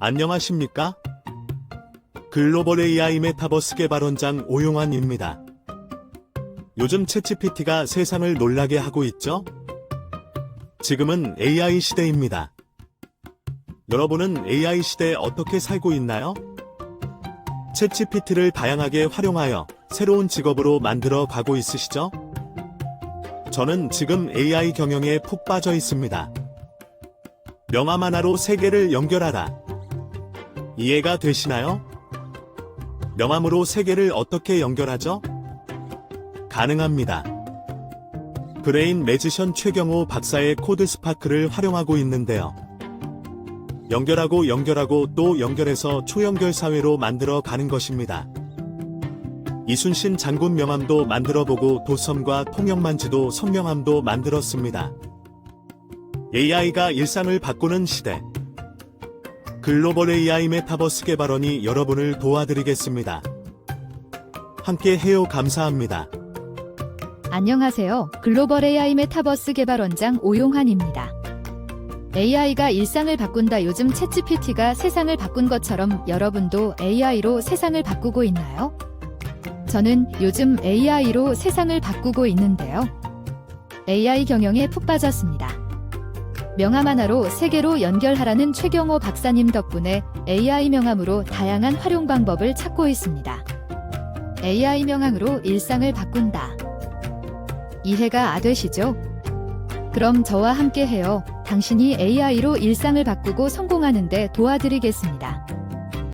안녕하십니까? 글로벌 AI 메타버스 개발원장 오용환입니다. 요즘 챗GPT가 세상을 놀라게 하고 있죠? 지금은 AI 시대입니다. 여러분은 AI 시대에 어떻게 살고 있나요? 챗GPT를 다양하게 활용하여 새로운 직업으로 만들어 가고 있으시죠? 저는 지금 AI 경영에 푹 빠져 있습니다. 명함 하나로 세계를 연결하라. 이해가 되시나요? 명함으로 세계를 어떻게 연결하죠? 가능합니다. 브레인 매지션 최경호 박사의 코드 스파크를 활용하고 있는데요. 연결하고 연결하고 또 연결해서 초연결 사회로 만들어 가는 것입니다. 이순신 장군 명함도 만들어보고 도섬과 통영만지도 선명함도 만들었습니다. AI가 일상을 바꾸는 시대. 글로벌 AI 메타버스 개발원이 여러분을 도와드리겠습니다. 함께 해요 감사합니다. 안녕하세요. 글로벌 AI 메타버스 개발 원장 오용환입니다. AI가 일상을 바꾼다. 요즘 챗GPT가 세상을 바꾼 것처럼 여러분도 AI로 세상을 바꾸고 있나요? 저는 요즘 AI로 세상을 바꾸고 있는데요. AI 경영에 푹 빠졌습니다. 명함 하나로 세계로 연결하라는 최경호 박사님 덕분에 AI 명함으로 다양한 활용 방법을 찾고 있습니다. AI 명함으로 일상을 바꾼다. 이해가 아 되시죠? 그럼 저와 함께 해요. 당신이 AI로 일상을 바꾸고 성공하는데 도와드리겠습니다.